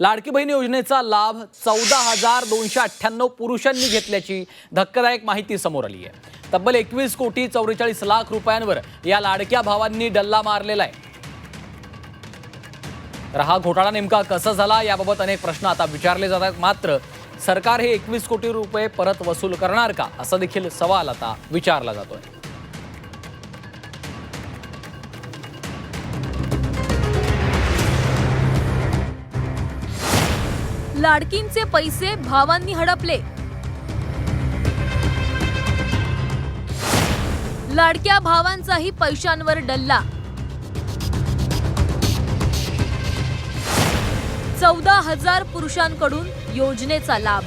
लाडकी बहीण योजनेचा लाभ चौदा हजार दोनशे अठ्ठ्याण्णव पुरुषांनी घेतल्याची धक्कादायक माहिती समोर आली आहे. तब्बल एकवीस कोटी चौवेचाळीस लाख रुपयांवर या लाडक्या भावांनी डल्ला मारलेला आहे. तर हा घोटाळा नेमका कसा झाला याबाबत अनेक प्रश्न आता विचारले जातात. मात्र सरकार हे एकवीस कोटी रुपये परत वसूल करणार का? असा देखील सवाल आता विचारला जातोय. लाडकींचे पैसे भावांनी हडपले. लाडक्या भावांचाही पैशांवर डल्ला. चौदा हजार पुरुषांकडून योजनेचा लाभ.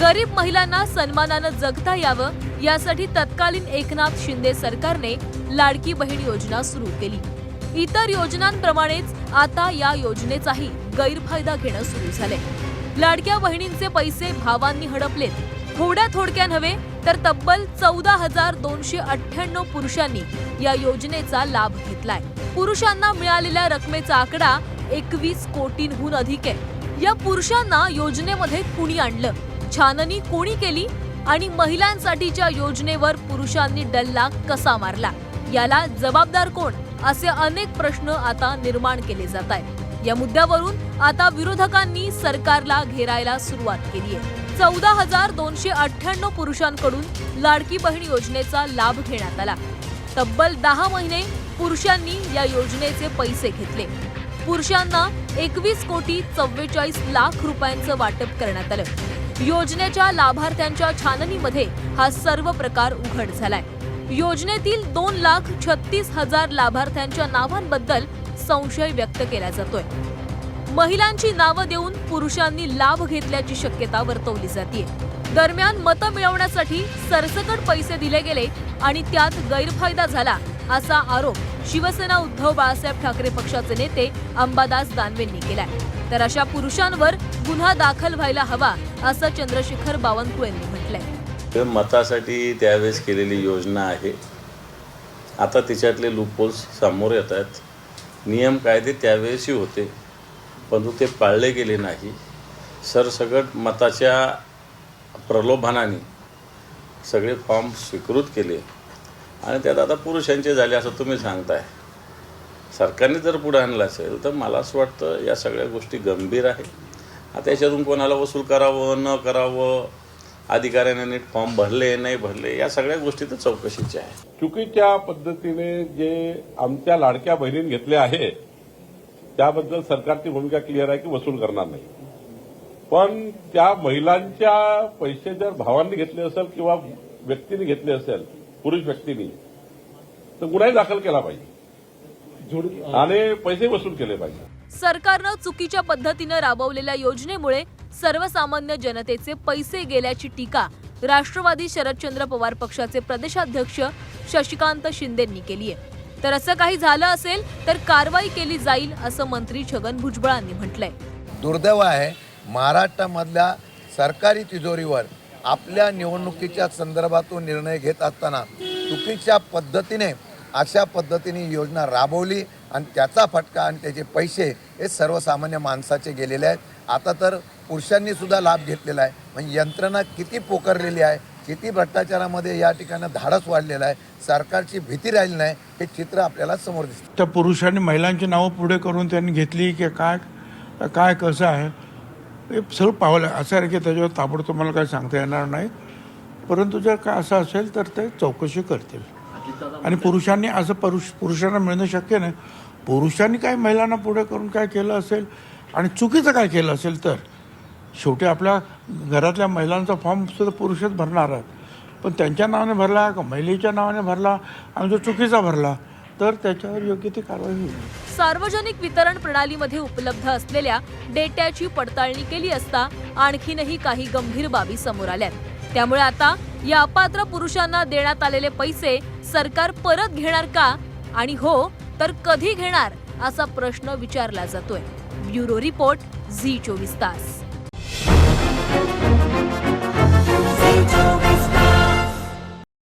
गरीब महिलांना सन्मानानं जगता यावं यासाठी तत्कालीन एकनाथ शिंदे सरकारने लाडकी बहीण योजना सुरू केली. इतर योजनांप्रमाणेच आता या योजनेचाही गैरफायदा घेणं सुरू झालंय. लाडक्या बहिणींचे पैसे भावांनी हडपलेत. थोड्या थोडक्या नव्हे तर तब्बल चौदा हजार दोनशे अठ्ठ्याण्णव पुरुषांनी या योजनेचा लाभ घेतलाय. पुरुषांना मिळालेल्या रकमेचा आकडा एकवीस कोटींहून अधिक आहे. या पुरुषांना योजनेमध्ये कुणी आणलं? छाननी कोणी केली? आणि महिलांसाठीच्या योजनेवर पुरुषांनी डल्ला कसा मारला? याला जबाबदार कोण? असे अनेक प्रश्न आता निर्माण केले जात आहेत. या मुद्द्यावरून आता विरोधकांनी सरकारला घेरायला सुरुवात केली आहे. चौदा हजार दोनशे अठ्ठ्याण्णव पुरुषांकडून लाडकी बहीण योजनेचा लाभ घेण्यात आला. तब्बल दहा महिने पुरुषांनी या योजनेचे पैसे घेतले. पुरुषांना एकवीस कोटी चव्वेचाळीस लाख रुपयांचं वाटप करण्यात आलं. योजनेच्या लाभार्थ्यांच्या छाननीमध्ये हा सर्व प्रकार उघड झालाय. योजनेतील दोन लाख छत्तीस हजार लाभार्थ्यांच्या नावांबद्दल संशय व्यक्त केला जातोय. महिलांची नावं देऊन पुरुषांनी लाभ घेतल्याची शक्यता वर्तवली जाते दरम्यान मतं मिळवण्यासाठी सरसकट पैसे दिले गेले आणि त्यात गैरफायदा झाला असा आरोप शिवसेना उद्धव बाळासाहेब ठाकरे पक्षाचे नेते अंबादास दानवेंनी केलाय. तर अशा पुरुषांवर गुन्हा दाखल व्हायला हवा असं चंद्रशेखर बावनकुळेंनी म्हटलं तर मतासाठी त्यावेळेस केलेली योजना आहे. आता तिच्यातले लूपहोल्स समोर येत आहेत. नियम कायदे त्यावेळेसही होते परंतु ते पाळले गेले नाही. सरसगट मताच्या प्रलोभनाने सगळे फॉर्म स्वीकृत केले आणि त्यात आता पुरुषांचे झाले असं तुम्ही सांगताय. सरकारने जर पुढे आणलं असेल तर मला असं वाटतं या सगळ्या गोष्टी गंभीर आहे आता याच्यातून कोणाला वसूल करावं न करावं अधिकाऱ्याने नीट फॉर्म भरले नाही भरले या सगळ्या गोष्टी तर चौकशीच्या आहेत. चुकीच्या पद्धतीने जे आमच्या लाडक्या बहिणीने घेतले आहे त्याबद्दल सरकारची भूमिका क्लिअर आहे की वसूल करणार नाही. पण त्या महिलांच्या पैसे जर भावांनी घेतले असेल किंवा व्यक्तीने घेतले असेल पुरुष व्यक्तीने तर गुन्हाही दाखल केला पाहिजे. आणि पैसे वसूल केले पाहिजे. सरकारनं चुकीच्या पद्धतीनं राबवलेल्या योजनेमुळे सर्वसामान्य जनतेचे पैसे गेल्याची टीका राष्ट्रवादी शरदचंद्र पवार पक्षाचे प्रदेशाध्यक्ष शशिकांत शिंदेंनी केली आहे. तर असं काही झालं असेल तर कारवाई केली जाईल असं मंत्री छगन भुजबळांनी म्हटलंय. दुर्दैव आहे महाराष्ट्रामधल्या सरकारी तिजोरीवर आपल्या निवडणुकीच्या संदर्भातून निर्णय घेत असताना चुकीच्या पद्धतीने अशा पद्धतीने योजना राबवली आणि त्याचा फटका आणि त्याचे पैसे हे सर्वसामान्य माणसाचे गेलेले आहेत. आता तर पुरुषांनी सुद्धा लाभ घेतलेला आहे. म्हणजे यंत्रणा किती पोखरलेली आहे किती भ्रष्टाचारामध्ये या ठिकाणी धाडस वाढलेलं आहे सरकारची भीती राहिली नाही हे चित्र आपल्याला समोर दिसतं. त्या पुरुषांनी महिलांची नावं पुढे करून त्यांनी घेतली की काय काय कसं आहे? हे सर्व पावलं असं की त्याच्यावर ताबडतोब मला काही सांगता येणार नाही. परंतु जर काय असं असेल तर ते चौकशी करतील. आणि पुरुषांनी असं पुरुष पुरुषांना मिळणं शक्य नाही. पुरुषांनी काय महिलांना पुढे करून काय केलं असेल आणि चुकीचं काय केलं असेल तर शेवटी आपल्या घरातल्या महिलांचा फॉर्म सुद्धा पुरुषच भरणार आहेत. पण त्यांच्या नावाने भरला का महिलेच्या नावाने भरला आणि जो चुकीचा भरला तर त्याच्यावर योग्य ती कारवाई होईल. सार्वजनिक वितरण प्रणालीमध्ये उपलब्ध असलेल्या डेट्याची पडताळणी केली असता आणखीनही काही गंभीर बाबी समोर आल्यात. त्यामुळे आता या अपात्र पुरुषांना देण्यात आलेले पैसे सरकार परत घेणार का? आणि हो तर कधी घेणार असा प्रश्न विचारला जातोय. ब्युरो रिपोर्ट झी चोवीस तास.